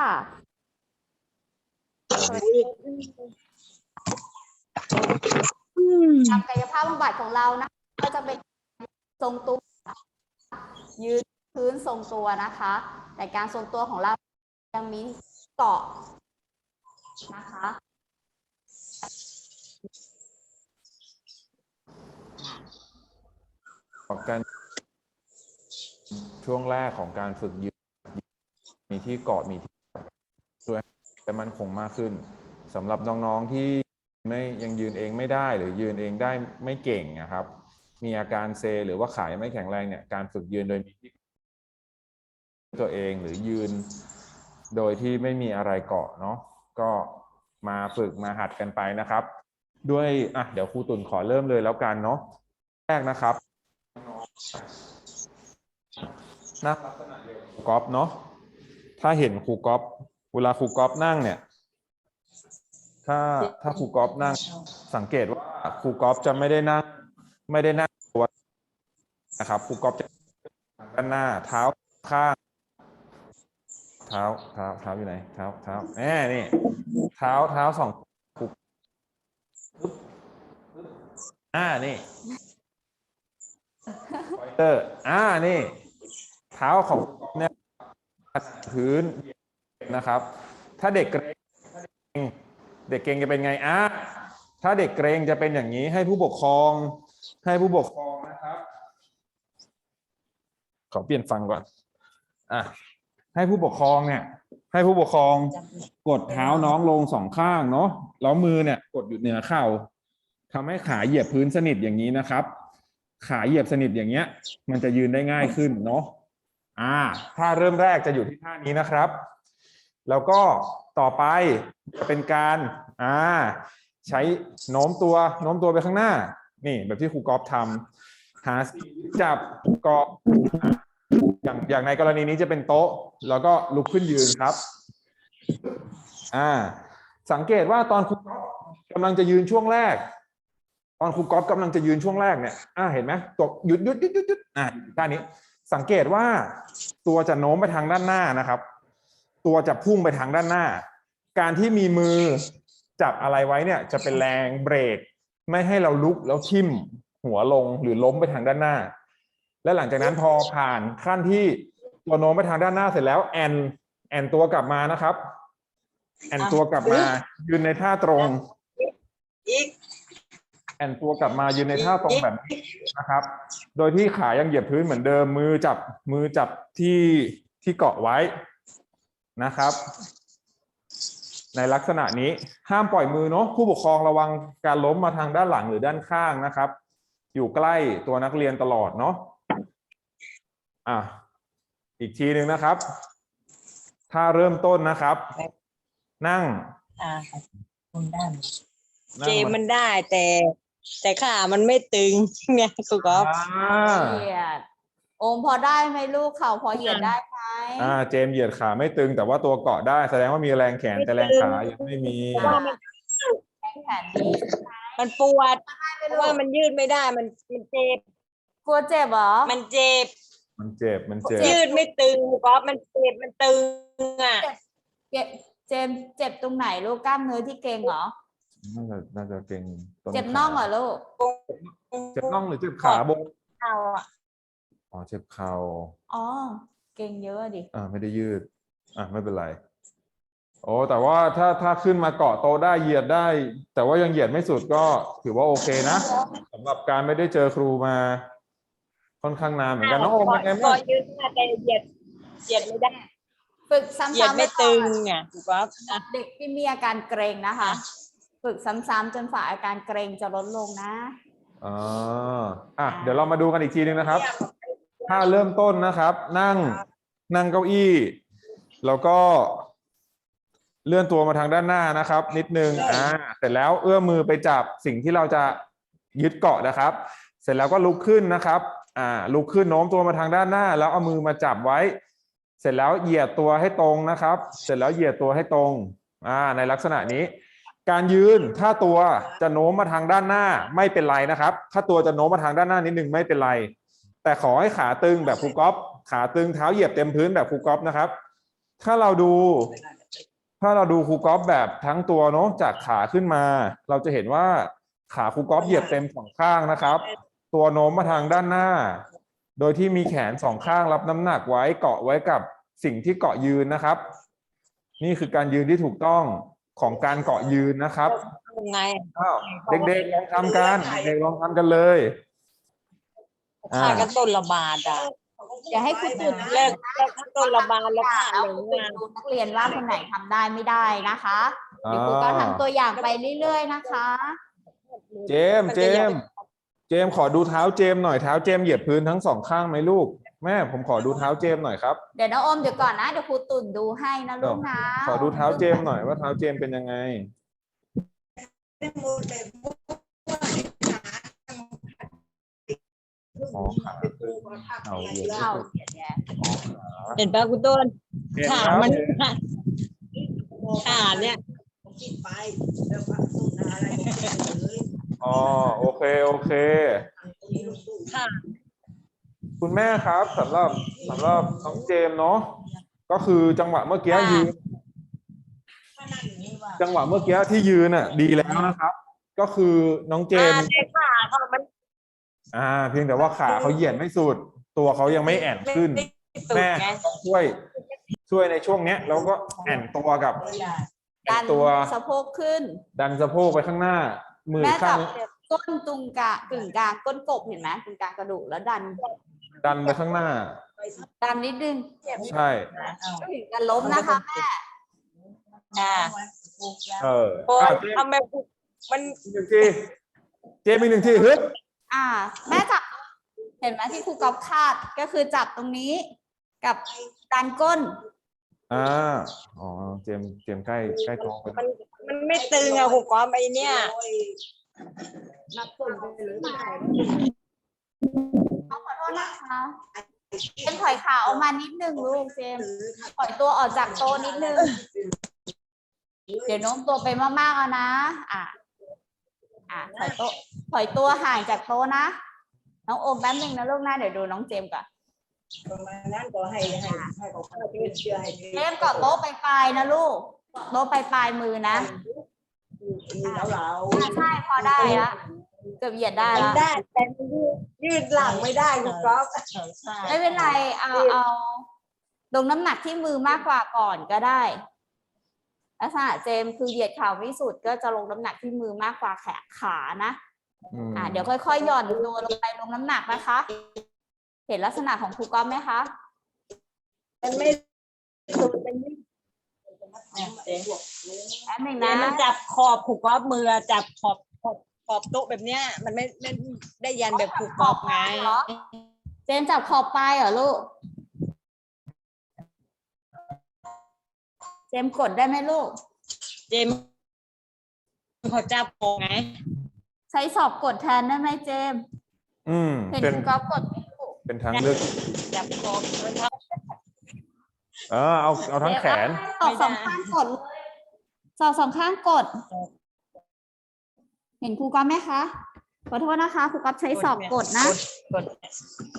ค่ะอืมทำกายภาพบำบัดของเรานะ ก็จะเป็นทรงตัว ยืนพื้นทรงตัวนะคะ แต่การทรงตัวของเรายังมีเกาะนะคะของการช่วงแรกของการฝึกยืนมีที่เกาะมีที่ ช่วยแต่มันคงมากขึ้นสำหรับน้องๆที่ไม่ยังยืนเองไม่ได้หรือยืนเองได้ไม่เก่งนะครับ มีอาการเซ หรือว่าขายไม่แข็งแรงเนี่ยการฝึกยืนโดยมีที่ตัวเองหรือยืนโดยที่ไม่มีอะไรเกาะเนาะก็มาฝึกมาหัดกันไปนะครับ ด้วยอะเดี๋ยวครูตุนขอเริ่มเลยแล้วกันเนาะแรกนะครับนั่งลักษณะเดียวกับครูก๊อฟเนาะถ้าเห็นครูก๊อฟ เวลาครูก๊อฟนั่งเนี่ย ถ้าถ้าครูก๊อฟนั่ง สังเกตว่าครูก๊อฟจะไม่ได้นั่ง ไม่ได้นั่งตัวนะครับครูก๊อฟจะด้านหน้า เท้าข้างเท้าเท้าเท้าอยู่ไหนเท้าเท้าแหมนี่ เท้าเท้าสองครูอ่านี่เตอร์อ่านี่ เท้าของเนี่ยพื้น นะครับ ถ้าเด็กเกรงเด็กเกรงจะเป็นไงอ่าถ้าเด็กเกรงจะเป็นอย่างนี้ให้ผู้ปกครอง ให้ผู้ปกครองนะครับ ขอเปลี่ยนฟังก่อนอะให้ผู้ปกครองเนี่ย ให้ผู้ปกครองกดเท้าน้องลงสองข้างเนาะแล้วมือเนี่ย กดอยู่เหนือเข่าทำให้ขาเหยียบพื้นสนิทอย่างนี้นะครับ ขาเหยียบสนิทอย่างเงี้ย มันจะยืนได้ง่ายขึ้นเนาะอ่า ถ้าเริ่มแรกจะอยู่ที่ท่านี้นะครับ แล้วก็ต่อไปเป็นการอ่าใช้โน้มตัวโน้มตัวไปข้างหน้า นี่แบบที่ครูกอล์ฟทำหาจับเกาะอย่างอย่างในกรณีนี้จะเป็นโต๊ะ แล้วก็ลุกขึ้นยืนครับอ่าสังเกตว่าตอนครูกอล์ฟกำลังจะยืนช่วงแรก ตอนครูกอล์ฟกำลังจะยืนช่วงแรกเนี่ยอ่าเห็นไหมตกหยุดหยุดหยุดหยุดหยุดอ่าท่านี้ สังเกตว่าตัวจะโน้มไปทางด้านหน้านะครับ ตัวจะพุ่งไปทางด้านหน้า การที่มีมือจับอะไรไว้เนี่ยจะเป็นแรงเบรก ไม่ให้เราลุกแล้วทิ่มหัวลงหรือล้มไปทางด้านหน้า และหลังจากนั้นพอผ่านขั้นที่ตัวโน้มไปทางด้านหน้าเสร็จแล้วแอนแอนตัวกลับมานะครับ แอนตัวกลับมายืนในท่าตรงแอนตัวกลับมายืนในท่าตรงแบบนี้นะครับ โดยที่ขายังเหยียบพื้นเหมือนเดิมมือจับมือจับที่ที่เกาะไว้ นะครับ ในลักษณะนี้ห้ามปล่อยมือเนาะผู้ปกครองระวังการล้มมาทางด้านหลังหรือด้านข้างนะครับ อยู่ใกล้ตัวนักเรียนตลอดเนาะอะอีกทีหนึ่งนะครับ ถ้าเริ่มต้นนะครับ นั่งอ่ามันได้นั่เจงมันได้แต่ แต่ขามันไม่ตึงไงครูก๊อฟอ่าเหยียด โอมพอได้ไหมลูกเข่าพอเหยียดได้ไหมอ่า เจมส์เหยียดขาไม่ตึง แต่ว่าตัวเกาะได้แสดงว่ามีแรงแขนแต่แรงขายังไม่มีเพราะว่ามันแขนดีมันปวดเพราะว่ามันยืดไม่ได้ มันมันเจ็บกลัวเจ็บเหรอมันเจ็บ มันเจ็บมันเจ็บยืดไม่ตึงครูก๊อฟมันเจ็บมันตึงอะเจ็บเจมส์เจ็บตรงไหนลูกกล้ามเนื้อที่เกร็งเหรอน่าจะน่าจะเก่งตรงเจ็บน่องเหรอลูกเจ็บน่องหรือเจ็บขาบนเอาอะ อ๋อเจ็บเข่าอ๋อ เกร็งเยอะดิ อ่าไม่ได้ยืด อะไม่เป็นไร โอ้แต่ว่าถ้าถ้าขึ้นมาเกาะโตะได้เหยียดได้ แต่ว่ายังเหยียดไม่สุดก็ถือว่าโอเคนะสำหรับการไม่ได้เจอครูมา ค่อนข้างนานเหมือนกันน้องโอมเป็นไงก็บ้าง ยืดได้แต่เหยียดเหยียดไม่ได้ฝึกซ้ำๆเหยียดไม่ว้ก่อนตึงอะครูก๊อฟอะเด็กที่มีอาการเกร็งนะคะ ฝึกซ้ำๆจนฝ่าอาการเกร็งจะลดลงนะ อ่าอะ เดี๋ยวเรามาดูกันอีกทีนึงนะครับ ถ้าเริ่มต้นนะครับ นั่งนั่งเก้าอี้ แล้วก็เลื่อนตัวมาทางด้านหน้านะครับ นิดนึงอ่าเสร็จแล้วเอื้อมมือไปจับสิ่งที่เราจะยึดเกาะนะครับ เสร็จแล้วก็ลุกขึ้นนะครับอ่าลุกขึ้นโน้มตัวมาทางด้านหน้า แล้วเอามือมาจับไว้ เสร็จแล้วเหยียดตัวให้ตรงนะครับ เสร็จแล้วเหยียดตัวให้ตรงอ่าในลักษณะนี้ การยืนถ้าตัวจะโน้มมาทางด้านหน้าไม่เป็นไรนะครับ ถ้าตัวจะโน้มมาทางด้านหน้านิดนึงไม่เป็นไร แต่ขอให้ขาตึงแบบครูก๊อฟขาตึงเท้าเหยียบเต็มพื้นแบบครูก๊อฟนะครับ ถ้าเราดู ถ้าเราดูครูกอล์ฟแบบทั้งตัวเนาะจากขาขึ้นมา เราจะเห็นว่าขาครูกอล์ฟเหยียบเต็มสองข้างนะครับ ตัวโน้มมาทางด้านหน้า โดยที่มีแขนสองข้างรับน้ำหนักไว้เกาะไว้กับสิ่งที่เกาะยืนนะครับ นี่คือการยืนที่ถูกต้องของการเกาะยืนนะครับยังไงอ้าวเด็กๆลองทำกันเด็กๆลองทำกันเลย อ่าค่ากันต้นละบาทอะเดี๋ยวให้ครูตุ่นเลิกเลิกขั้นต้นละบาทแล้วค่าเอาหลครูงตุ่นงานดูนักเรียนว่าคนไหนทำได้ไม่ได้นะคะเดี๋ยวครูก็ทำตัวอย่างไปเรื่อยๆนะคะ เจมส์เจมส์เจมส์ขอดูเท้าเจมส์หน่อยเท้าเจมส์เหยียบพื้นทั้งสองข้างไหมลูก แม่ผมขอดูเท้าเจมส์หน่อยครับเดี๋ยวน้องโอมเดี๋ยวก่อนนะเดี๋ยวครูตุ่นดูให้นะลูกนะขอดูเท้าเจมส์หน่อยว่าเท้าเจมส์เป็นยังไง อ๋อขาเอาเหยียบเข้าเดี๋ยวเนี่ยเห็นปะคุณต้นเห็นขาครับมันขาเนี่ยอ๋อโอเคโอเคขาคุณแม่ครับสำหรับสำหรับน้องเจมส์เนาะก็คือจังหวะเมื่อกี้ยืนจังหวะเมื่อกี้ที่ยืนอะ ดีแล้วนะครับ ก็คือน้องเจม อ่า เพียงแต่ว่าขาเขาเหยียดไม่สุด ตัวเขายังไม่แอนขึ้นสุดแม่ไงต้องช่วย ช่วยในช่วงเนี้ยแล้วก็แอนตัวกับแอดันนตัวสะโพกขึ้น ดันสะโพกไปข้างหน้า มือแม่ข้าจังบก้นตุงกะกึ่งกลางก้นกบเห็นไหมกึ่งกลางกระดูกแล้วดัน ดันไปข้างหน้า ดันนิดนึงใช่ไม่ถึงกันล้มนะคะแม่อ่าเออโอ้อะยเจมทำไมมันส์อีกหนึ่งทีเจมส์อีกหนึ่งทีฮึบ อ่า แม่จับ เห็นไหมที่ครูกอล์ฟคาดก็คือจับตรงนี้กับดันก้น อ่าอ๋อเจมส์เจมส์ใกล้ใกล้ท้องไปมันมันไม่ตึงอะคุณก้อมไอเนี่ยขอโทษนะคะเจมส์ถอยขาออกมานิดนึงลูกเจมส์ถอยตัวออกจากโต๊ะนิดนึง เดี๋ยวโน้มตัวไปมากๆเอานะ อะ อะถอยโต๊ะถอยตัวห่างจากโต๊ะนะ น้องโอมแป๊บนึงนะลูกนะเดี๋ยวดูน้องเจมส์ก่อนนั้นก็ให้ให้ให้เขาเข้าเชื่อเชื่อให้เจมส์เกาะโต๊ะปลายๆนะลูกโต๊ะปลายๆมือนะแล้วเราอะใช่พอได้ละเกือบเหยียดได้มันละได้แต่ยืดหลังไม่ได้คุณก๊อฟไม่เป็นไรเอาเอาลงน้ำหนักที่มือมากกว่าก่อนก็ได้ ลักษณะเจมส์คือเหยียดเข่าไม่สุดก็จะลงน้ำหนักที่มือมากกว่าแขนขานะอืมอ่าเดี๋ยวค่อยๆหย่อนตัวลงไปลงน้ำหนักนะคะ เห็นลักษณะของครูก๊อฟไหมคะ มันไม่สุดเป็นไม่แป๊บหนึงเนี่ยนะมันจับขอบผูกกอล์ฟมือจับขอบขอบขอบโต๊ะแบบเนี้ย มันไม่ไม่ได้ยันแบบผูกกอล์ฟไงเหรอเจมส์จับขอบปลายเหรอลูก เจมส์กดได้ไหมลูก เจมส์เขาจับโกงไงใช้สอบกดแทนได้ไหมเจมส์อืมเห็นเป็นครูก๊อฟกดไหมลูกเป็นทางเลือกจับโกงมันทเออเอาเอาทั้งแขน สอบสองข้างกดเลยสอบสองข้างกด เห็นครูก๊อฟไหมคะขอโทษนะคะครูก๊อฟใช้สอบกดนะ กด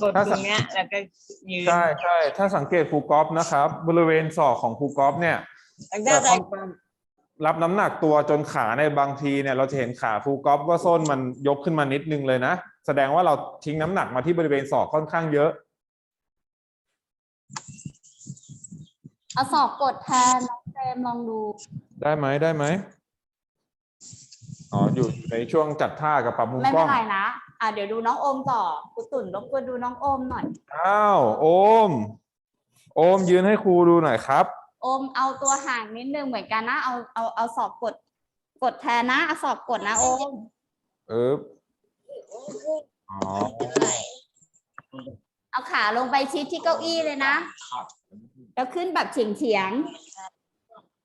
กดตรงเนี้ยแล้วก็ยืน ใช่ใช่ถ้าสังเกตครูกอล์ฟนะครับ บริเวณศอกของครูกอล์ฟเนี่ย แล้วก็จะใส่ค่อนข้างรับน้ำหนักตัวจนขาในบางทีเนี่ยเราจะเห็นขาครูกอล์ฟว่าส้นมันยกขึ้นมานิดนึงเลยนะ แสดงว่าเราทิ้งน้ำหนักมาที่บริเวณศอกค่อนข้างเยอะ เอาสอบกดแทนน้องเจมส์ลองดู ได้ไหมได้ไหมอ๋ออยู่ในช่วงจัดท่ากับปรับมุมไม่กล้เป็อนงไรนะอะเดี๋ยวดูน้องโอมต่อครูตุ่นรบกวนดูน้องโอมหน่อย อ้าวโอม โอมยืนให้ครูดูหน่อยครับ โอมเอาตัวห่างนิดนึงเหมือนกันนะ เอาเอาเอาสอบกด กดแทนนะเอาสอบกดนะโอมเอออ๋อเอาขาลงไปชิดที่เก้าอี้เลยนะ แล้วขึ้นแบบเฉียงเฉียง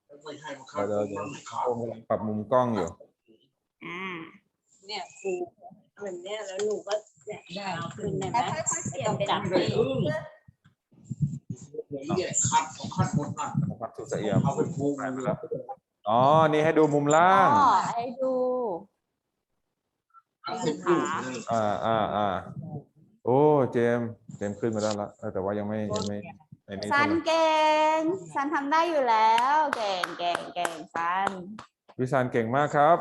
เดี๋ยวเดี๋ยวโอมกำลังปรับมุมกล้องอยู่ๆอ่าเนี่ยครูแบบเนี้ยแล้วหนูก็เนี่ยได้เอาขึ้นได้ไหมแล้วค่อยๆเปลี่ยนเป็นจับแบบนี้ คัดของคัดหมดน่ะครับสุดเสียมเอาไปพูงได้เลยครับอ๋อ นี่ให้ดูมุมล่างอ๋อให้ดู เอาสิบลูกเลยอ่าอ่าอ่าโอ้ เจมส์เจมส์ขึ้นมาได้แล้วเออแต่ว่ายังไม่ยังไม่ไอ้นี่ซันทำไมเก่งซันทำได้อยู่แล้ว เก่งเก่งเก่งซันพี่ซันเก่งมากครับ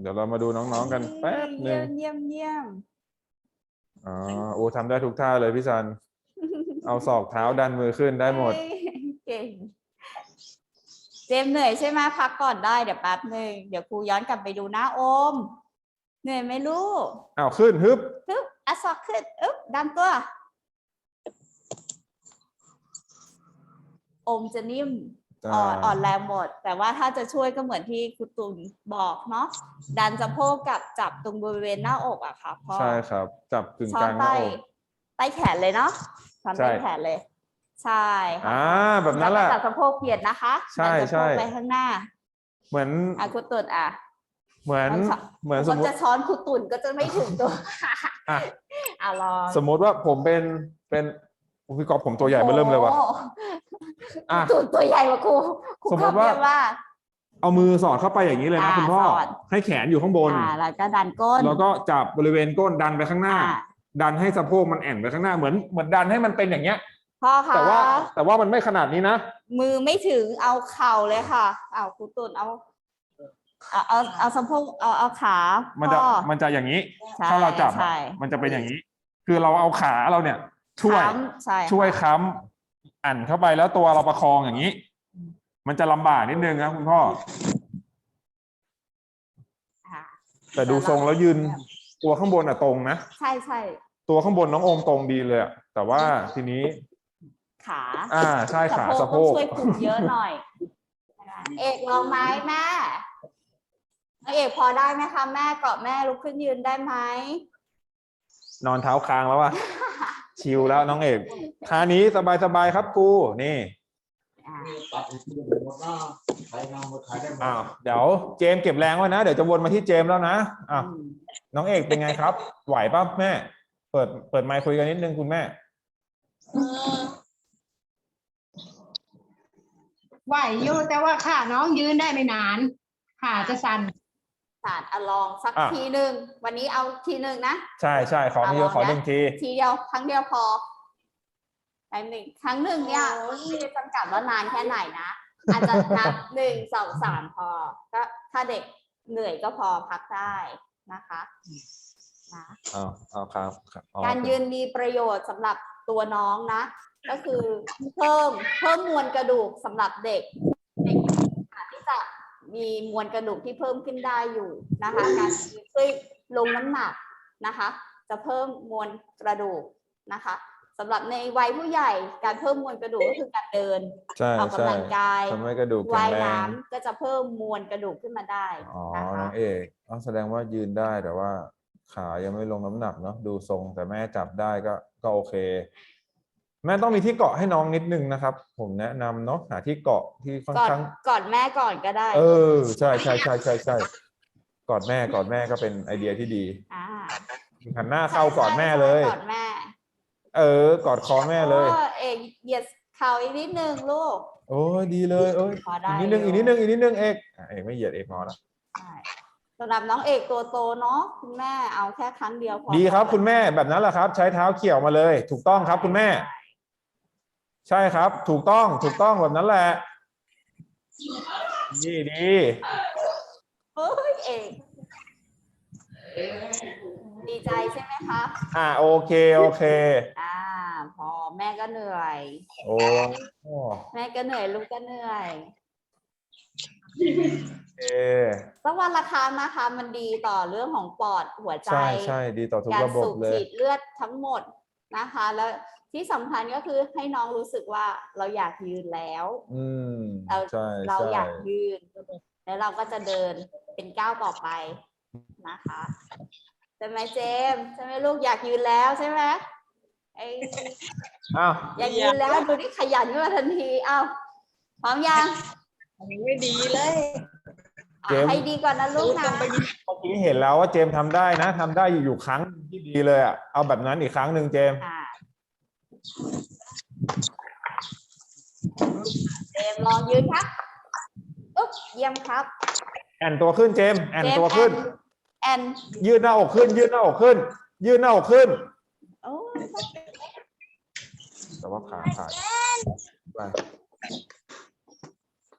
เดี๋ยวเรามาดูน้องๆกันแป๊บหนึ่เยี่งยมเยี่ยมเยี่ยมอ๋อโอ้ทำได้ทุกท่าเลยพี่ซัน เอาศอกเท้าดันมือขึ้นได้หมด เก่ง เจมส์เหนื่อยใช่ไหมพักก่อนได้เดี๋ยวแป๊บหนึ่งเดี๋ยวครูย้อนกลับไปดูนะโอม เหนื่อยไหมลูกอ้าวขึ้นฮึบปึ๊บอะศอกขึ้นอึ๊บดันตัวโอมจะนิ่มอ่อนอ่อนแรงหมด แต่ว่าถ้าจะช่วยก็เหมือนที่ครูตุนบอกเนาะดันสะโพกกับจับตรงบริเวณหน้าอกอะค่ะพ่อใช่ครับ จับกึ่งช้อกลานงหน้าใต้อกใต้แขนเลยเนาะ ช้อนใช่ใต้แขนเลย ใช่ค่ะอ่าแบบนั้นแหละวก็จับสะโพกเปลี่ยนนะคะใช่ดันสะโพกใช่ไปข้างหน้า เหมือนอะครูตุนอะ เหมือนมันสะเหมือนสมัมนมติจะช้อนครูตุนก็จะไม่ถึงตัวอะอะลองสมมติว่าผมเป็นเป็นอุ๊ยพี่กอฟผมตัวใหญ่เบ้อเริ่มเลยว่ะโอ้โหอะครูตุนตัวใหญ่กว่าครูครูสมมุติว่าคำเรียกว่าเอามือสอดเข้าไปอย่างนี้เลยนะอ่าคุณพ่อสอดให้แขนอยู่ข้างบนอ่าแล้วก็ดันก้น แล้วก็จับบริเวณก้นดันไปข้างหน้าอ่า ดันให้สะโพกมันแอนไปข้างหน้าเหมือนเหมือนดันให้มันเป็นอย่างเงี้ย พ่อคะแต่ว่าแต่ว่ามันไม่ขนาดนี้นะ มือไม่ถึงเอาเข่าเลยค่ะเอาครูตุนเอาเอาเอาเอาสะโพกเอาเอาขามันจะพ่อ มันจะอย่างนี้ ใช่ถ้าเราจับใช่อะมันจะเป็นอย่างนี้ คือเราเอาขาเราเนี่ย ช่วย ค้ำใช่ค่ะช่วยค้ำอันเข้าไปแล้วตัวเราประคองอย่างนี้ มันจะลำบากนิดนึงนะคุณพ่อ ค่ะ แต่ดูทรงแล้วยืน ตัวข้างบนอะตรงนะ ใช่ใช่ตัวข้างบนน้องโอมตรงดีเลยอะแต่ว่าทีนี้ ขาอ่าใช่ขาสะโพต้องกช่วยคุมเยอะหน่อยนะคะเอกลองไหมแม่น้องเอกพอได้ไหมคะแม่เกาะแม่ลุกขึ้นยืนได้ไหมนอนเท้าค้างแล้วอะชิลแล้วน้องเอกท่านี้สบายๆครับกูนี่ อ่าตัดอีกทีหมดหน้าใครงานหมดขายได้หมดอ้าวเดี๋ยวเจมส์เก็บแรงไว้นะ เดี๋ยวจะวนมาที่เจมส์แล้วนะอ้าวอืมน้องเอกเป็นไงครับ ไหวป่ะแม่ เปิดเปิดไมค์คุยกันนิดนึงคุณแม่ ไหวอยู่แต่ว่าขาน้องยืนได้ไม่นานขาจะสั่นสาดอะลองสักอะ ทีหนึ่งวันนี้เอาทีหนึ่งนะ ใช่ใช่ขอทีเดียวขอหนึ่งที ทีเดียวครั้งเดียวพอ ไปหนึ่งครั้งหนึ่งเนี่ยไม่ได้จำกัดว่านานแค่ไหนนะ อาจจะนับหนึ่งสองสามพอ ก็ถ้าเด็กเหนื่อยก็พอพักได้นะคะนะเอาเอาครับครับอ๋อการยืนมีประโยชน์สำหรับตัวน้องนะ ก็คือเพิ่มเพิ่มมวลกระดูกสำหรับเด็กเด็กอาจที่จะมีมวลกระดูกที่เพิ่มขึ้นได้อยู่นะคะ การช่วยลงน้ำหนักนะคะ จะเพิ่มมวลกระดูกนะคะ สำหรับในวัยผู้ใหญ่การเพิ่มมวลกระดูกก็คือการเดินใช่ออกใช่กำลังกายทำให้กระดูกแข็ว่างยแรน้ำงก็จะเพิ่มมวลกระดูกขึ้นมาได้อ๋อนะคะน้องเอกอ๋อแสดงว่ายืนได้แต่ว่า ขายังไม่ลงน้ำหนักเนาะดูทรงแต่แม่จับได้ก็ก็โอเค แม่ต้องมีที่เกาะให้น้องนิดนึงนะครับ ผมแนะนำเนาะหาที่เกาะที่ค่อนก่อนข้างก่อนแม่ก่อนก็ได้ เออใช่ใช่ใช่ใช่ใช่กอดแม่กอดแม่ก็เป็นไอเดียที่ดีอ่าหันหน้าเข้ากอดแม่เลยกอดแม่ เออ กอดคอแม่เลยโอ้เอกเหยียดเข่าอีกนิดนึงลูก โอ้ยดีเลยเอ้ยพอได้อีกนิดนึงอยู่ อีกนิดนึงอีกนิดนึงเอกอะเอกไม่เหยียดเอกพอละใช่สำหรับน้องเอกตัวโตเนาะคุณแม่เอาแค่ครั้งเดียวพอดีครับคุณแม่แบบนั้นแหละครับ ใช้เท้าเขี่ยวมาเลย ถูกต้องครับคุณแม่ ใช่ครับ ถูกต้องถูกต้องแบบนั้นแหละดีดี เฮ้ยเอก ดีใจใช่ไหมคะอ่าโอเคโอเค อ่า พอแม่ก็เหนื่อย โอ้แม่ก็เหนื่อยลูกก็เหนื่อยโอเคสักวันละครั้งนะคะมันดีต่อเรื่องของปอดหัวใจใช่ใช่ดีต่อทุกการระบบสูบเลยฉีดเลือดทั้งหมดนะคะ แล้วที่สำคัญก็คือให้น้องรู้สึกว่าเราอยากยืนแล้ว อืมเราใช่เราใช่อยากยืน แล้วเราก็จะเดินเป็นก้าวต่อไปนะคะ ใช่ไหมเจมส์ใช่ไหมลูกอยากยืนแล้วใช่ไหมไออ้าวอยากยืนแล้วดูที่ขยันขึ้นมาทันทีอ้าวพร้อมยังไม่ดีเลยอะให้ดีก่อนนะลูกนะเมื่อกี้เห็นแล้วว่าเจมส์ทำได้นะทำได้อยู่อยู่ครั้งที่ดีเลยอะเอาแบบนั้นอีกครั้งหนึ่งเจมส์อ่าเจมส์ลองยืนครับอุ๊บเยี่ยมครับ แอนตัวขึ้นเจมส์แอนเจมส์ตัวขึ้นแอน ยืดหน้าอกขึ้น ยืดหน้าอกขึ้น ยืดหน้าอกขึ้นโอ้ยแต่ว่าขาขาดไป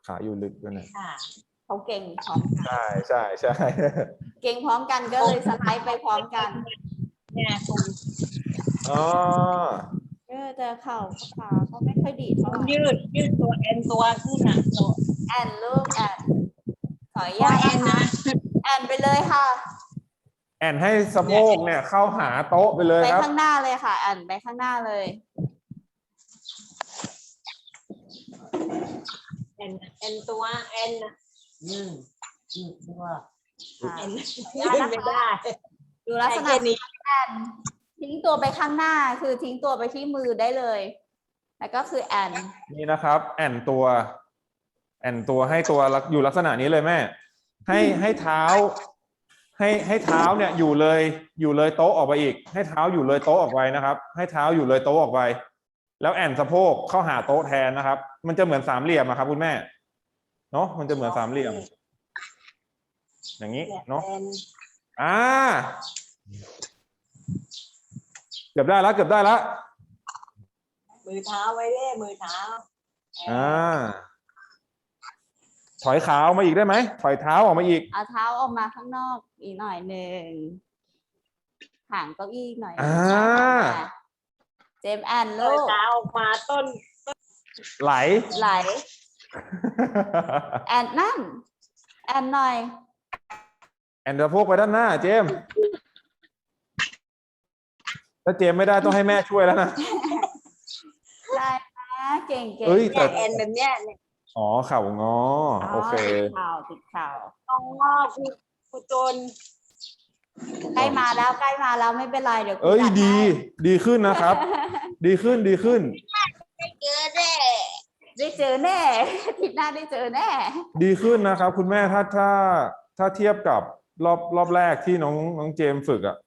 ขาอยู่ลึกด้วยนะค่ะเขาเก่งพร้อมกันใช่ใช่ใช่เก่งพร้อมกันก็เลยสไลด์ไปพร้อมกันเนี่ยคุณอ๋อเออแต่เข่าขาเขาไม่ค่อยดีเท่าไหร่ยืดยืดตัวเอ็นตัวขึ้นอะตัวแอนลูกแอนขออนุตัวญาตเอ็นนะนะคะ แอนไปเลยค่ะ แอนให้สะโพกเนี่ยเข้าหาโต๊ะไปเลยไปครับ ข้างหน้าเลยค่ะ แอนไปข้างหน้าเลยเอ็นเอ็นตัวเอ็นนะอืมอืมตัวค่ะเอ็นได้ยืดนะคะ ไม่ได้ดูลักษณะแค่นี้แอนทิ้งตัวไปข้างหน้าคือทิ้งตัวไปที่มือได้เลย แล้วก็คือแอน นี่นะครับ แอนตัว แอนตัวให้ตัวลักอยู่ลักษณะนี้เลยแม่ ให้ให้เท้า ให้ให้เท้าเนี่ยอยู่เลยอยู่เลยโต๊ะออกไปอีก ให้เท้าอยู่เลยโต๊ะออกไปนะครับ ให้เท้าอยู่เลยโต๊ะออกไป แล้วแอนสะโพกเข้าหาโต๊ะแทนนะครับ มันจะเหมือนสามเหลี่ยมอะครับ คุณแม่เนาะมันจะเหมือนสามเหลี่ยม อย่างนี้เนี่ยเนาะเอ็นอ่าเกือบได้แล้วเกือบได้แล้วมือเท้าไว้เด้มือเท้าอ่า ถอยขาออกมาอีกได้ไหมถอยเท้าออกมาอีก เอาเท้าออกมาข้างนอกอีกหน่อยหนึ่งห่างเก้าอี้หน่อยหนึ่งอ่าเจมส์แอนมืลูอกเท้าออกมาต้นไหล ไหล แอนนั่น แอนหน่อย แอนเดอร์โพกไปด้านหน้า เจมส์ถ้าเจมส์ไม่ได้ต้องให้แม่ช่วยแล้วนะ ได้นะเก่งเก่งเอ้ยแต่เนี่ยเอ็นแบบเนี้ยเนี่ย อ๋อเข่างอ โอเค ติดข่าวติดข่าวต้องงอกคุณคุณจนใกล้มาแล้วใกล้มาแล้วไม่เป็นไรเดี๋ยวครูเอ้ยจัให้ดีดีขึ้นนะครับ ดีขึ้นดีขึ้นเจอเด้ได้เจอแน่ อาทิตย์หน้าได้เจอแน่ ดีขึ้นนะครับ คุณแม่ถ้าถ้าถ้าเทียบกับรอบรอบแรกที่น้องน้องเจมส์ฝึกอะ่ะ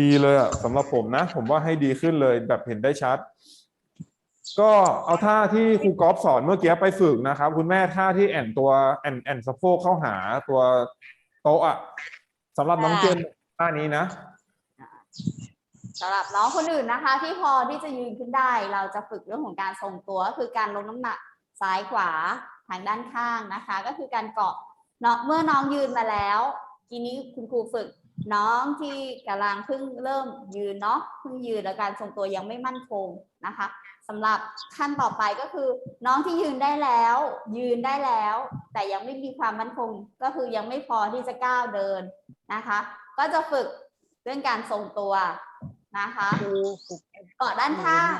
ดีเลยอะ่ะสำหรับผมนะ ผมว่าให้ดีขึ้นเลยแบบเห็นได้ชัด ก็เอาท่าที่ครูกอล์ฟสอนเมื่อกี้ไปฝึกนะครับ คุณแม่ท่าที่แอนตัวแอนแอนสะโพกเข้าหาตัวโต๊ะอะ่ะสำหรับน้องเจมส์ท่านี้นะสำหรับน้องคนอื่นนะคะ ที่พอที่จะยืนขึ้นได้ เราจะฝึกเรื่องของการทรงตัวก็คือการลงน้ำหนักซ้ายขวาทางด้านข้างนะคะ ก็คือการเกาะเนาะเมื่อน้องยืนมาแล้วทีนี้คุณครูฝึกน้องที่กำลังเพิ่งเริ่มยืนเนาะเพิ่งยืนและการทรงตัวยังไม่มั่นคงนะคะ สำหรับขั้นต่อไปก็คือ น้องที่ยืนได้แล้ว ยืนได้แล้ว แต่ยังไม่มีความมั่นคงก็คือยังไม่พอที่จะก้าวเดินนะคะ ก็จะฝึกเรื่องการทรงตัวนะคะเกาะด้านข้าง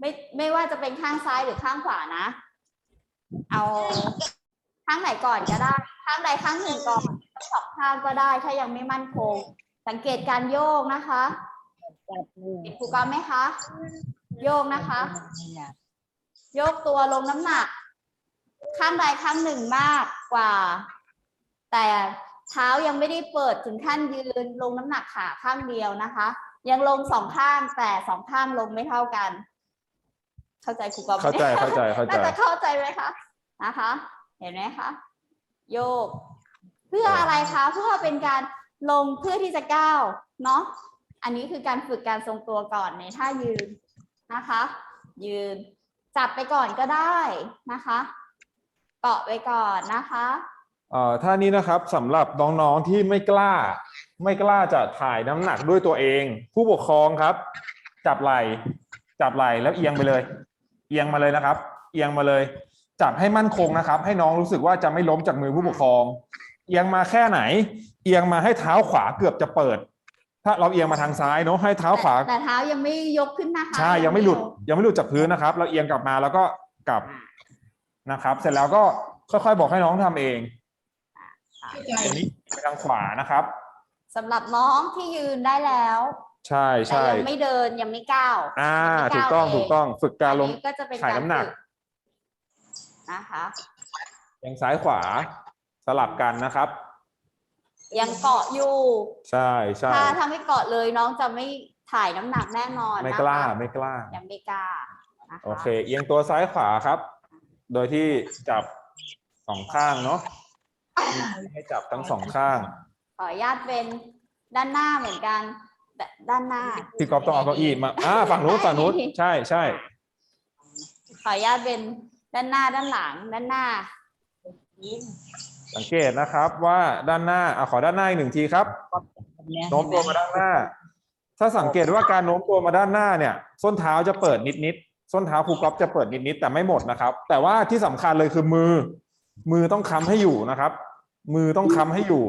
ไม่ไม่ว่าจะเป็นข้างซ้ายหรือข้างขวานะ เอาข้างไหนก่อนก็ได้ ข้างใดข้างหนึ่งก่อนสองข้างก็ได้ถ้ายังไม่มั่นคง สังเกตการโยกนะคะเห็นครูกอล์ฟไหมคะ โยกนะคะ โยกตัวลงน้ำหนัก ข้างใดข้างหนึ่งมากกว่า แต่เท้ายังไม่ได้เปิดถึงขั้นยืนลงน้ำหนักขาข้างเดียวนะคะ ยังลงสองข้างแต่สองข้างลงไม่เท่ากัน เข้าใจครูกอล์ฟไหมเข้าใจเข้าใจเข้าใจน่าจะเข้าใจไหมคะนะคะ เห็นไหมคะโยก เพื่ออะไรคะเพื่อเป็นการลงเพื่อที่จะก้าวเนาะอันนี้คือการฝึกการทรงตัวก่อนในท่ายืน นะคะ ยืน จับไปก่อนก็ได้นะคะ เกาะไปก่อนนะคะเอ่อท่านี้นะครับสำหรับน้องๆที่ไม่กล้า ไม่กล้าจะถ่ายน้ำหนักด้วยตัวเอง ผู้ปกครองครับ จับไหล่จับไหล่แล้วเอียงไปเลย เอียงมาเลยนะครับ เอียงมาเลย จับให้มั่นคงนะครับ ให้น้องรู้สึกว่าจะไม่ล้มจากมือผู้ปกครอง เอียงมาแค่ไหน เอียงมาให้เท้าขวาเกือบจะเปิด ถ้าเราเอียงมาทางซ้ายเนาะให้เท้าขวา แต่แต่เท้ายังไม่ยกขึ้นนะคะใช่ยังไม่หลุดยกยังไม่หลุดจากพื้นนะครับ เราเอียงกลับมาแล้วก็กลับนะครับ เสร็จแล้วก็ค่อยๆบอกให้น้องทำเองอันนี้ไปทางขวานะครับสำหรับน้องที่ยืนได้แล้ว ใช่แต่ใช่ยังไม่เดินยังไม่ก้าวอ่ายังไม่ถูกต้องเถูกต้องฝึกการลงอันนี้ก็จะเป็นถ่ายการน้ำหนักฝึนะคะเอียงซ้ายขวาสลับกันนะครับ ยังเกาะอยู่ใช่ใช่ถ้าถ้าไม่เกาะเลยน้องจะไม่ถ่ายน้ำหนักแน่นอนไม่นะคะกล้าไม่กล้า ยังไม่กล้านะคะโอเค เอียงตัวซ้ายขวาครับ โดยที่จับสองข้างเนาะให้จับทั้งสองข้าง ขออนุญาตเป็นด้านหน้าเหมือนกันแต่ด้านหน้าพี่ก๊อฟต้องเอาเก้าอี้มาอ่าฝั่งนู้นฝั่งนู้นใช่ใช่ขออนุญาตเป็นด้านหน้าด้านหลังด้านหน้า สังเกตนะครับว่าด้านหน้าอะขอด้านหน้าอีกหนึ่งทีครับแบบเนี้ยโน้มตัวมาด้านหน้า ถ้าสังเกตว่าการโน้มตัวมาด้านหน้าเนี่ย ส้นเท้าจะเปิดนิดๆส้นเท้าครูก๊อฟจะเปิดนิดๆแต่ไม่หมดนะครับ แต่ว่าที่สำคัญเลยคือมือ มือต้องค้ำให้อยู่นะครับ มือต้องค้ำให้อยู่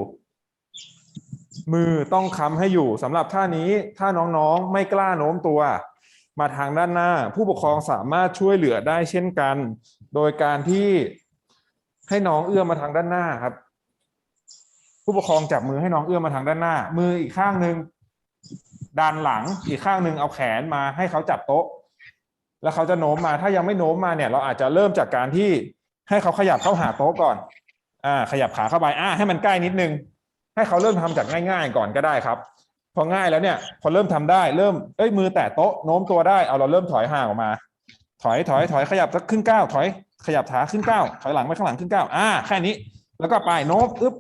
มือต้องค้ำให้อยู่สำหรับท่านี้ถ้าน้องๆไม่กล้าโน้มตัว มาทางด้านหน้า ผู้ปกครองสามารถช่วยเหลือได้เช่นกัน โดยการที่ ให้น้องเอื้อมมาทางด้านหน้าครับ ผู้ปกครองจับมือให้น้องเอื้อมมาทางด้านหน้า มืออีกข้างหนึ่งดันหลังอีกข้างหนึ่งเอาแขนมาให้เขาจับโต๊ะ แล้วเขาจะโน้มมาถ้ายังไม่โน้มมาเนี่ย เราอาจจะเริ่มจากการที่ให้เขาขยับเข้าหาโต๊ะก่อน อ่า ขยับขาเข้าไปอ่าให้มันใกล้นิดนึง ให้เขาเริ่มทำจากง่าย ๆ ก่อนก็ได้ครับ พอง่ายแล้วเนี่ย พอเริ่มทำได้เริ่มเอ้ยมือแตะโต๊ะโน้มตัวได้เอาเราเริ่มถอยห่างออกมา ถอยถอยถอยขยับสักครึ่งก้าวถอย ขยับขาขึ้นก้าวถอยหลังไปข้างหลังขึ้นก้าวอ่าแค่นี้ แล้วก็ไปโน้มอึ๊บ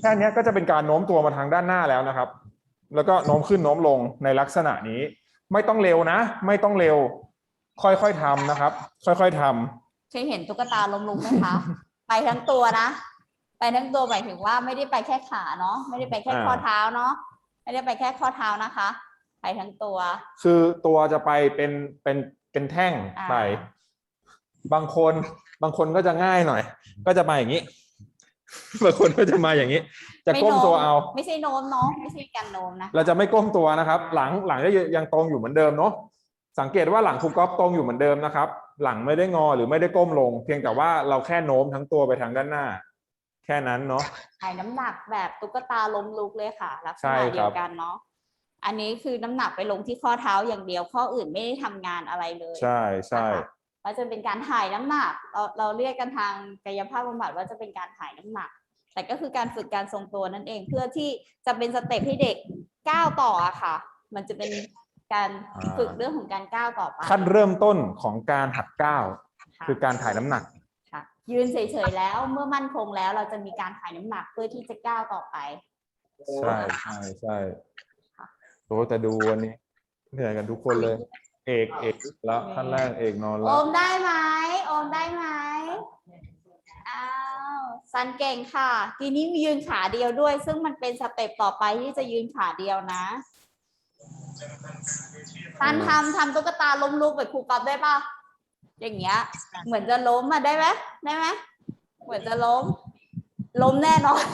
แค่เนี้ยก็จะเป็นการโน้มตัวมาทางด้านหน้าแล้วนะครับ แล้วก็โน้มขึ้นโน้มลงในลักษณะนี้ ไม่ต้องเร็วนะ ไม่ต้องเร็ว ค่อยๆทำนะครับ ค่อยๆทำเคยเห็นตุ๊กตาล้มลุกไหมคะ ไปทั้งตัวนะ ไปทั้งตัวหมายถึงว่าไม่ได้ไปแค่ขาเนาะไม่ได้ไปแค่อ่าข้อเท้าเนาะไม่ได้ไปแค่ข้อเท้านะคะ ไปทั้งตัว คือตัวจะไปเป็นเป็นเป็นแท่งอ่าไป บางคนบางคนก็จะง่ายหน่อย ก็จะมาอย่างนี้ บางคนก็จะมาอย่างนี้ จะไม่ก้มโน้ตัวเอา ไม่ใช่โน้มเนาะไม่ใช่การโน้มนะเราจะไม่ก้มตัวนะครับ หลังหลังก็ยังตรงอยู่เหมือนเดิมเนาะสังเกตว่าหลังครูก๊อฟตรงอยู่เหมือนเดิมนะครับ หลังไม่ได้งอหรือไม่ได้ก้มลง เพียงแต่ว่าเราแค่โน้มทั้งตัวไปทางด้านหน้า แค่นั้นเนาะถ่ายน้ำหนักแบบตุ๊กตาล้มลุกเลยค่ะลักษใช่ณะครับเดียวกันเนาะอันนี้คือน้ำหนักไปลงที่ข้อเท้าอย่างเดียวข้ออื่นไม่ได้ทำงานอะไรเลย ใช่ใช่นะคะ ก็จะเป็นการถ่ายน้ำหนัก เราเราเรียกกันทางกายภาพบำบัดว่าจะเป็นการถ่ายน้ำหนัก แต่ก็คือการฝึกการทรงตัวนั่นเองเพื่อที่จะเป็นสเต็ปให้เด็กก้าวต่ออะค่ะ มันจะเป็นการฝึกเรื่องของการก้าวต่อไปขั้นเริ่มต้นของการหัดก้าวค่ะคือการถ่ายน้ำหนักค่ะยืนเฉยๆแล้วเมื่อมั่นคงแล้วเราจะมีการถ่ายน้ำหนักเพื่อที่จะก้าวต่อไปใช่ใช่ใช่โอ้แต่ดูวันนี้เหนื่อยกันทุกคนเลย เอกเอกแล้วขั้นแรกเอกนอนแล้วมได้ไหมโอมได้ไหมอ้าวซันเก่งค่ะ ทีนี้มียืนขาเดียวด้วย ซึ่งมันเป็นสเต็ปต่อไปที่จะยืนขาเดียวนะซันทำทำตุ๊กตาล้มลุกแบบครูกอลได้ปะอย่างเงี้ย เหมือนจะล้มอะได้ไหมได้ไหมเหมือนจะล้ม ล้มแน่นอน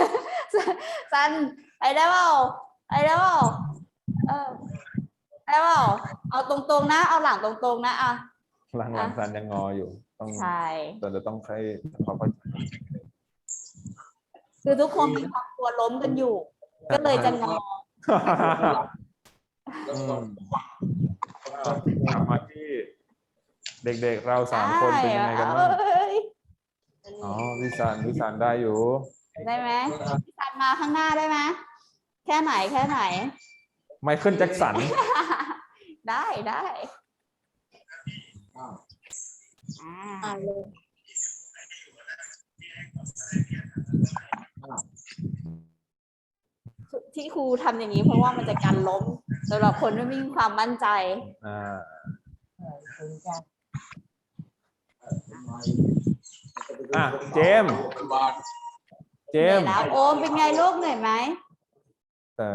ซันไปได้เปล่าไปได้เปล่าเออ ได้เปล่าเอาตรงๆนะ เอาหลังตรงๆนะอะหลังหลังสันยังงออยู่ ต้องใช่แต่จะต้องให้เขาก็คือทุกคนมีความกลัวล้มกันอยู่ ก็เลยจะงออืมกลับมาที่ เด็กๆเราสามคนเป็นยังไงกันบ้างเอ้ยอ๋อพี่สันพี่สันได้อยู่ ได้ไหมพี่ซันมาข้างหน้าได้ไหมแค่ไหนแค่ไหน ไมเคิลแจ็คสัน ได้ได้อ่าที่ครูทำอย่างนี้เพราะว่ามันจะกันล้มสำหรับคนที่ไม่มีความมั่นใจอ่าอะเจมส์เจเหนื่อมยส์แล้วโอมเป็นไงลูกเหนื่อยไหมแต่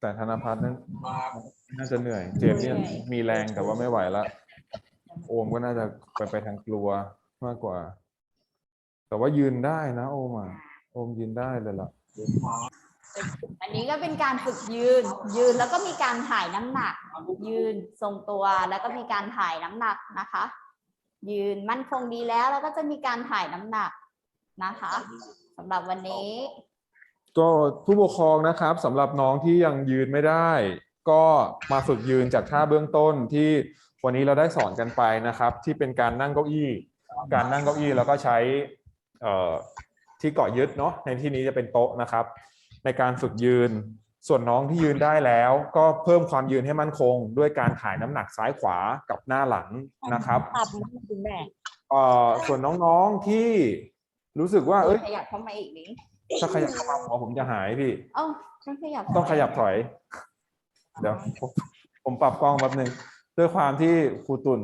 แต่ธนพัฒน์นั้นมาน่าจะเหนื่อย เจมส์เนี่ยเหนื่อยมีแรงแต่ว่าไม่ไหวละโอมก็น่าจะไปไปทางกลัวมากกว่า แต่ว่ายืนได้นะ โอมอะโอมยืนได้เลยล่ะอันนี้ก็เป็นการฝึกยืน ยืนแล้วก็มีการถ่ายน้ำหนัก ยืนทรงตัวแล้วก็มีการถ่ายน้ำหนักนะคะ ยืนมั่นคงดีแล้วแล้วก็จะมีการถ่ายน้ำหนักนะคะสำหรับวันนี้ ก็ผู้ปกครองนะครับสำหรับน้องที่ยังยืนไม่ได้ ก็มาฝึกยืนจากท่าเบื้องต้นที่วันนี้เราได้สอนกันไปนะครับ ที่เป็นการนั่งเก้าอี้ การนั่งเก้าอี้แล้วก็ใช้เอ่อที่เกาะยึดเนาะในที่นี้จะเป็นโต๊ะนะครับ ในการฝึกยืน ส่วนน้องที่ยืนได้แล้ว ก็เพิ่มความยืนให้มั่นคง ด้วยการถ่ายน้ำหนักซ้ายขวากับหน้าหลังนะครับตับมันคุณแม่เอ่อส่วนน้องๆที่รู้สึกว่าเอ้ยขยับเข้ามาอีกนิด ถ้าขยับเข้ามาหัวผมจะหายพี่เอ้าต้องขยับต้องขยับถอย เดี๋ยวผมผมปรับกล้องแป๊บนึงด้วยความที่ครูตุ่น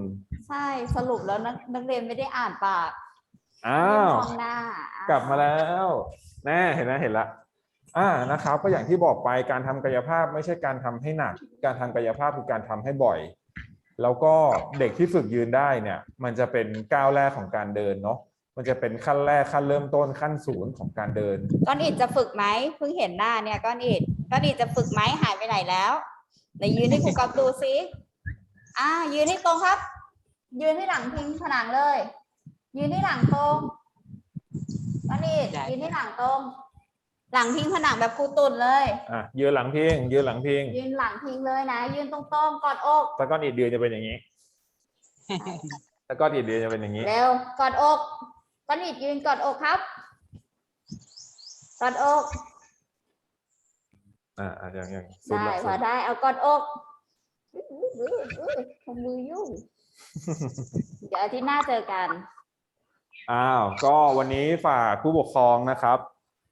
ใช่สรุปแล้วนักนักเรียนไม่ได้อ่านปากอ้าเรียนวมองหน้ากลับมาแล้วแน่เห็นนะเห็นละอ่านะครับก็อย่างที่บอกไปการทำกายภาพไม่ใช่การทำให้หนัก การทำกายภาพคือการทำให้บ่อย แล้วก็เด็กที่ฝึกยืนได้เนี่ย มันจะเป็นก้าวแรกของการเดินเนาะ มันจะเป็นขั้นแรกขั้นเริ่มต้นขั้นศูนย์ของการเดิน ก้อนอิดจะฝึกไหมเพิ่งเห็นหน้าเนี่ยก้อนอิดก้อนอิดจะฝึกไหมหายไปไหนแล้วไหนยืนให้ครูก๊อฟดูซิอ่า ยืนให้ตรงครับ ยืนให้หลังพิงผนังเลย ยืนให้หลังตรงก้อนอิดยืนให้หลังตรง หลังพิงผนังแบบครูตุ่นเลย อะยืนหลังพิง ยืนหลังพิง ยืนหลังพิงเลยนะ ยืนตรงๆกอดอกตะก้อนอิดยืนจะเป็นอย่างนี้ตะก้อนอิดยืนจะเป็นอย่างนี้ เร็วกอดอก ก้อนอิดยืนกอดอกครับ กอดอก อ่าอะอย่างอย่างสุดได้ละพสุอดได้เอากอดอกอื้ออื้ออื้อทำมือยุ่ง เดี๋ยวอาทิตย์หน้าเจอกัน อ้าว ก็วันนี้ฝากผู้ปกครองนะครับ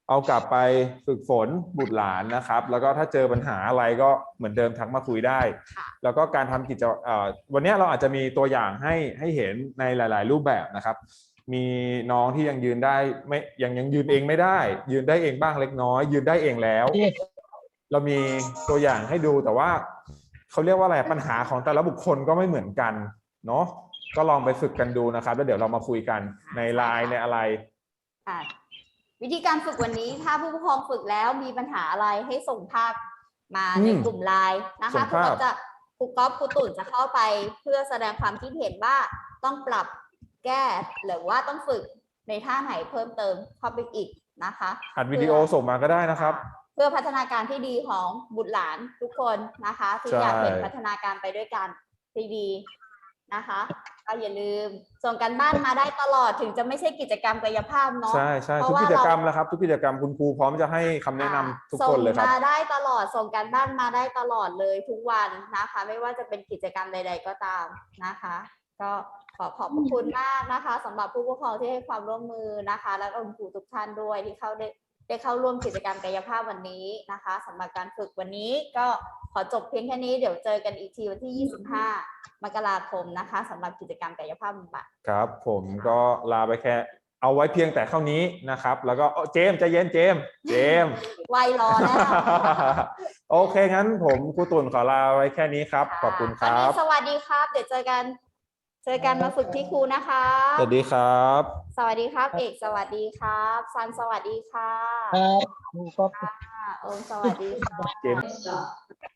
เอากลับไปฝึกฝนบุตรหลานนะครับ แล้วก็ถ้าเจอปัญหาอะไรก็เหมือนเดิมทักมาคุยได้ ค่ะ แล้วก็การทำกิจเอ่อวันนี้เราอาจจะมีตัวอย่างให้ให้เห็นในหลาย ๆ รูปแบบนะครับ มีน้องที่ยังยืนได้ไม่ยังยังยืนเองไม่ได้ ยืนได้เองบ้างเล็กน้อย ยืนได้เองแล้ว เรามีตัวอย่างให้ดูแต่ว่าเขาเรียกว่าอะไรปัญหาของแต่ละบุคคลก็ไม่เหมือนกัน เนาะก็ลองไปฝึกกันดูนะครับ แล้วเดี๋ยวเรามาคุยกันในไลน์ในอะไรค่ะวิธีการฝึกวันนี้ถ้าผู้ปกครองฝึกแล้วมีปัญหาอะไรให้ส่งภาพมาอืมในกลุ่มไลน์นะส่คะงครูภาพก๊อฟจะครูก๊อฟครูตุ่นจะเข้าไปเพื่อแสดงความคิดเห็นว่าต้องปรับ แก้หรือว่าต้องฝึกในท่าไหนเพิ่มเติมเข้าไปอีกนะคะอัดวิดีโอส่งมาก็ได้นะครับ เพื่อพัฒนาการที่ดีของบุตรหลานทุกคนนะคะที่ใช่อยากเห็นพัฒนาการไปด้วยกันที่ดีนะคะก็อย่าลืมส่งกันบ้านมาได้ตลอดถึงจะไม่ใช่กิจกรรมกายภาพเนาะใช่ใช่เพทุกราะว่ากิจกรรมแล้วครับ ทุกกิจกรรมคุณครูพร้อมจะให้คำแนะนำทุกคนเลยครับส่งมาได้ตลอดส่งการบ้านมาได้ตลอดเลยทุกวันนะคะ ไม่ว่าจะเป็นกิจกรรมใด ๆ ก็ตามนะคะ ก็ ขอขอบพระคุณมากนะคะสำหรับผู้ปกครองที่ให้ความร่วมมือนะคะ และก็คุณครูทุกท่านด้วยที่เข้าได้ได้เข้าร่วมกิจกรรมกายภาพวันนี้นะคะสำหรับการฝึกวันนี้ก็ขอจบเพียงแค่นี้เดี๋ยวเจอกันอีกทีวันที่ 25 มกราคมนะคะสำหรับกิจกรรมกายภาพบำบัดครับ ผมก็ลาไปแค่เอาไว้เพียงแต่เท่านี้นะครับ แล้วก็เอ้อเจมส์ใจเย็นเจมส์เจมส์วัยรอแล้วโอเคงั้นผมครูตุ่นขอลาไว้แค่นี้ครับ ขอบคุณควันรันี้บสวัสดีครับ เดี๋ยวเจอกัน เจอกันมาฝึกที่ครูนะคะสวัสดีครับ สวัสดีครับ เอกสวัสดีครับซันสวัสดีค่ะครับครูก็ค่ะโอมสวัสดีค่ะเจมส์